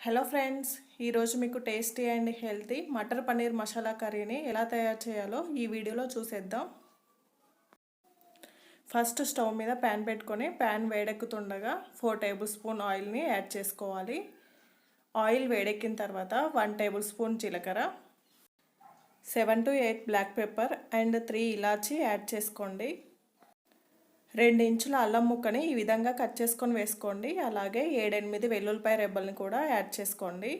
Hello friends ఈరోజు మీకు tasty and healthy matar paneer masala కర్రీని ఎలా తయారు చేయాలో ఈ వీడియోలో చూసేద్దాం. ఫస్ట్ స్టవ్ మీద ప్యాన్ పెట్టుకొని ప్యాన్ వేడెక్కుతుండగా ఫోర్ టేబుల్ స్పూన్ ఆయిల్ని యాడ్ చేసుకోవాలి. ఆయిల్ వేడెక్కిన తర్వాత వన్ టేబుల్ స్పూన్ జీలకర్ర seven to eight black pepper and three elaichi add చేసుకోండి. రెండు ఇంచుల అల్లం ముక్కని ఈ విధంగా కట్ చేసుకొని వేసుకోండి. అలాగే ఏడెనిమిది వెల్లుల్లిపాయ రెబ్బల్ని కూడా యాడ్ చేసుకోండి.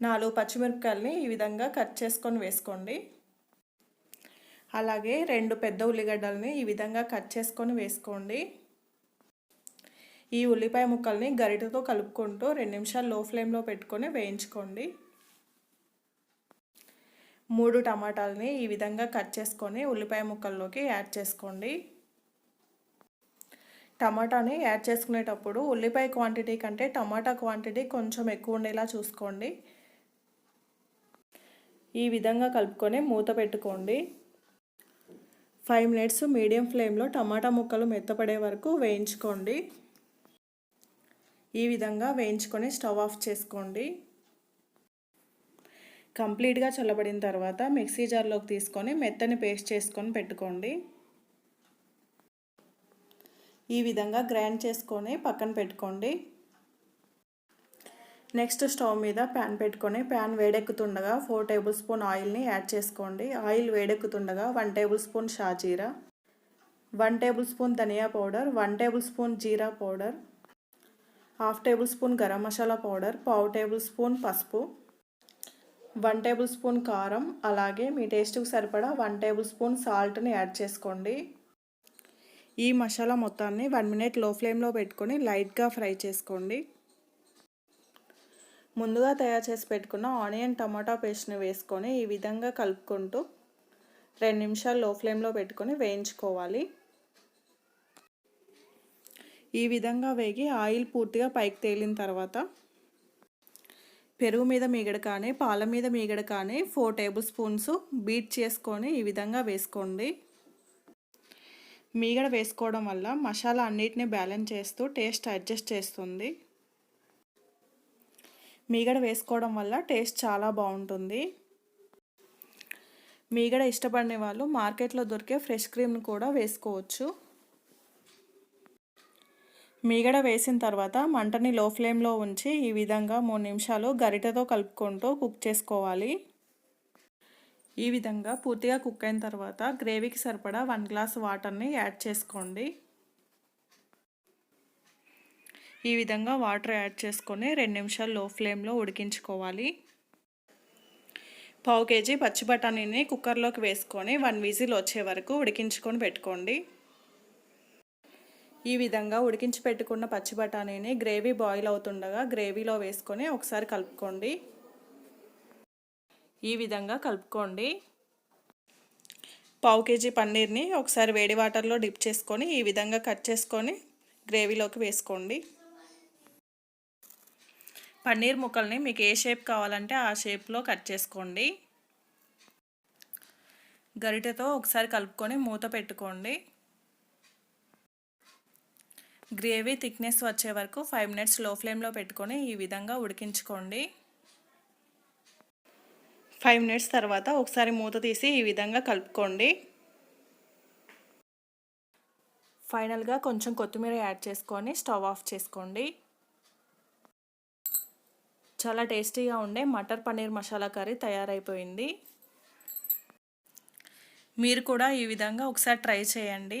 నాలుగు పచ్చిమిరపకాయలని ఈ విధంగా కట్ చేసుకొని వేసుకోండి. అలాగే రెండు పెద్ద ఉల్లిగడ్డల్ని ఈ విధంగా కట్ చేసుకొని వేసుకోండి. ఈ ఉల్లిపాయ ముక్కల్ని గరిటతో కలుపుకుంటూ రెండు నిమిషాలు లో ఫ్లేమ్లో పెట్టుకొని వేయించుకోండి. మూడు టమాటాలని ఈ విధంగా కట్ చేసుకొని ఉల్లిపాయ ముక్కల్లోకి యాడ్ చేసుకోండి. టమాటాని యాడ్ చేసుకునేటప్పుడు ఉల్లిపాయ క్వాంటిటీ కంటే టమాటా క్వాంటిటీ కొంచెం ఎక్కువ ఉండేలా చూసుకోండి. ఈ విధంగా కలుపుకొని మూత పెట్టుకోండి. ఫైవ్ మినిట్స్ మీడియం ఫ్లేమ్లో టమాటా ముక్కలు మెత్తపడే వరకు వేయించుకోండి. ఈ విధంగా వేయించుకొని స్టవ్ ఆఫ్ చేసుకోండి. కంప్లీట్గా చల్లబడిన తర్వాత మిక్సీ జార్లోకి తీసుకొని మెత్తని పేస్ట్ చేసుకొని పెట్టుకోండి. ఈ విధంగా గ్రైండ్ చేసుకొని పక్కన పెట్టుకోండి. నెక్స్ట్ స్టవ్ మీద ప్యాన్ పెట్టుకొని ప్యాన్ వేడెక్కుతుండగా ఫోర్ టేబుల్ స్పూన్ ఆయిల్ని యాడ్ చేసుకోండి. ఆయిల్ వేడెక్కుతుండగా వన్ టేబుల్ స్పూన్ షాజీరా వన్ టేబుల్ స్పూన్ ధనియా పౌడర్ వన్ టేబుల్ స్పూన్ జీరా powder half tablespoon garam masala powder పావు టేబుల్ స్పూన్ పసుపు వన్ టేబుల్ స్పూన్ కారం అలాగే మీ టేస్ట్కి సరిపడా వన్ టేబుల్ స్పూన్ సాల్ట్ని యాడ్ చేసుకోండి. ఈ మసాలా మొత్తాన్ని వన్ మినిట్లో ఫ్లేమ్లో పెట్టుకొని లైట్గా ఫ్రై చేసుకోండి. ముందుగా తయారు చేసి పెట్టుకున్న ఆనియన్ టమాటా పేస్ట్ని వేసుకొని ఈ విధంగా కలుపుకుంటూ రెండు నిమిషాలు లో ఫ్లేమ్లో పెట్టుకొని వేయించుకోవాలి. ఈ విధంగా వేగి ఆయిల్ పూర్తిగా పైకి తేలిన తర్వాత పెరుగు మీద మీగడ కానీ పాల మీద మీగడ కానీ ఫోర్ టేబుల్ స్పూన్స్ బీట్ చేసుకొని ఈ విధంగా వేసుకోండి. మీగడ వేసుకోవడం వల్ల మసాలా అన్నిటిని బ్యాలెన్స్ చేస్తూ టేస్ట్ అడ్జస్ట్ చేస్తుంది. మీగడ వేసుకోవడం వల్ల టేస్ట్ చాలా బాగుంటుంది. మీగడ ఇష్టపడిన వాళ్ళు మార్కెట్లో దొరికే ఫ్రెష్ క్రీమ్ని కూడా వేసుకోవచ్చు. మీగడ వేసిన తర్వాత మంటని లో ఫ్లేమ్లో ఉంచి ఈ విధంగా మూడు నిమిషాలు గరిటెతో కలుపుకుంటూ కుక్ చేసుకోవాలి. ఈ విధంగా పూర్తిగా కుక్ అయిన తర్వాత గ్రేవీకి సరిపడా వన్ గ్లాస్ వాటర్ని యాడ్ చేసుకోండి. ఈ విధంగా వాటర్ యాడ్ చేసుకొని రెండు నిమిషాలు లో ఫ్లేమ్లో ఉడికించుకోవాలి. పావు కేజీ పచ్చి బఠానీని కుక్కర్లోకి వేసుకొని వన్ విజిల్ వచ్చే వరకు ఉడికించుకొని పెట్టుకోండి. ఈ విధంగా ఉడికించి పెట్టుకున్న పచ్చి బఠానీని గ్రేవీ బాయిల్ అవుతుండగా గ్రేవీలో వేసుకొని ఒకసారి కలుపుకోండి. ఈ విధంగా కలుపుకోండి. పావు కేజీ పన్నీర్ని ఒకసారి వేడి వాటర్లో డిప్ చేసుకొని ఈ విధంగా కట్ చేసుకొని గ్రేవీలోకి వేసుకోండి. పన్నీర్ ముక్కల్ని మీకు ఏ షేప్ కావాలంటే ఆ షేప్లో కట్ చేసుకోండి. గరిటెతో ఒకసారి కలుపుకొని మూత పెట్టుకోండి. గ్రేవీ థిక్నెస్ వచ్చే వరకు ఫైవ్ మినిట్స్లో ఫ్లేమ్లో పెట్టుకొని ఈ విధంగా ఉడికించుకోండి. ఫైవ్ మినిట్స్ తర్వాత ఒకసారి మూత తీసి ఈ విధంగా కలుపుకోండి. ఫైనల్గా కొంచెం కొత్తిమీర యాడ్ చేసుకొని స్టవ్ ఆఫ్ చేసుకోండి. చాలా టేస్టీగా ఉండే మటర్ పన్నీర్ మసాలా కర్రీ తయారైపోయింది. మీరు కూడా ఈ విధంగా ఒకసారి ట్రై చేయండి.